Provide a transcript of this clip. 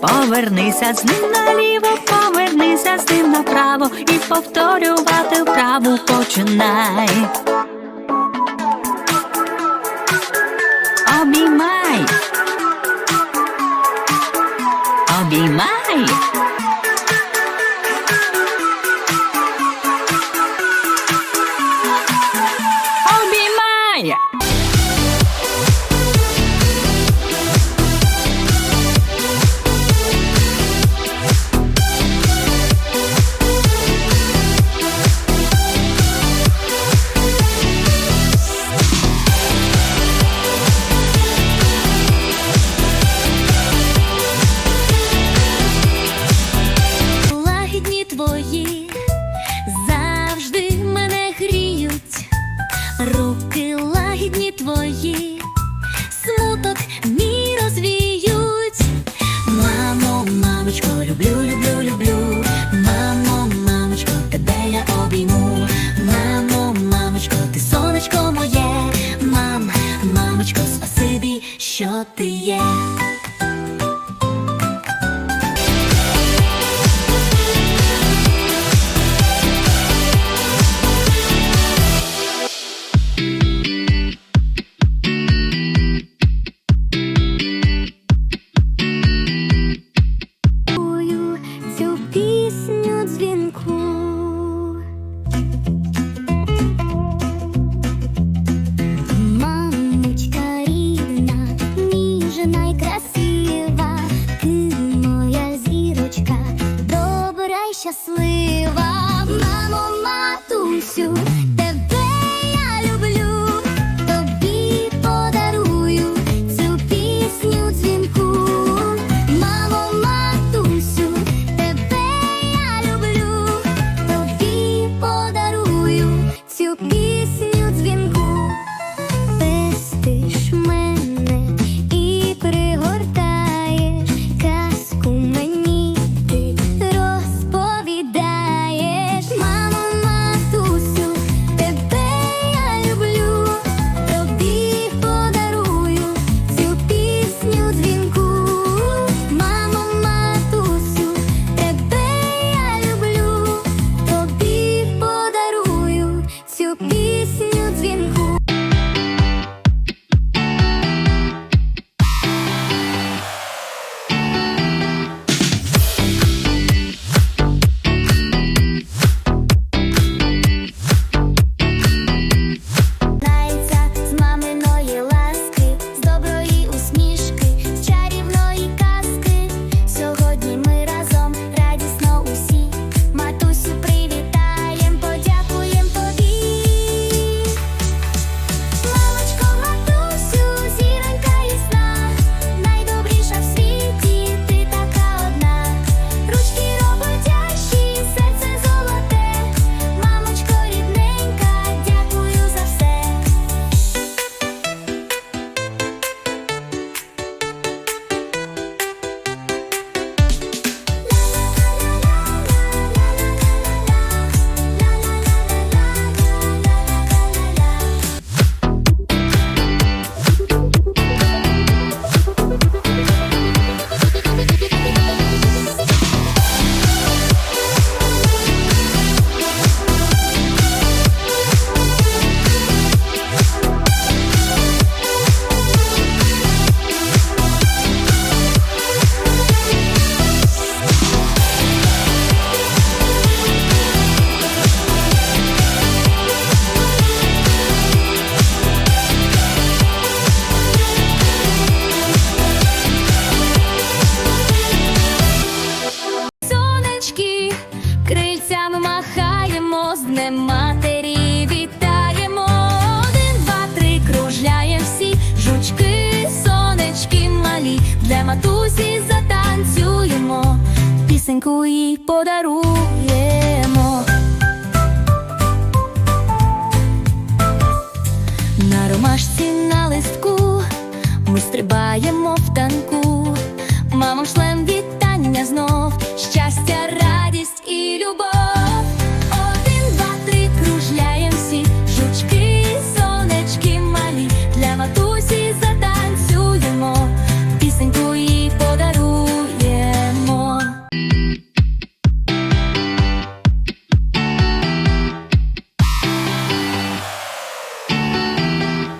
Повернися з ним наліво, повернися з ним направо і повторювати вправу починай. Обіймай. Обіймай. руки போதார்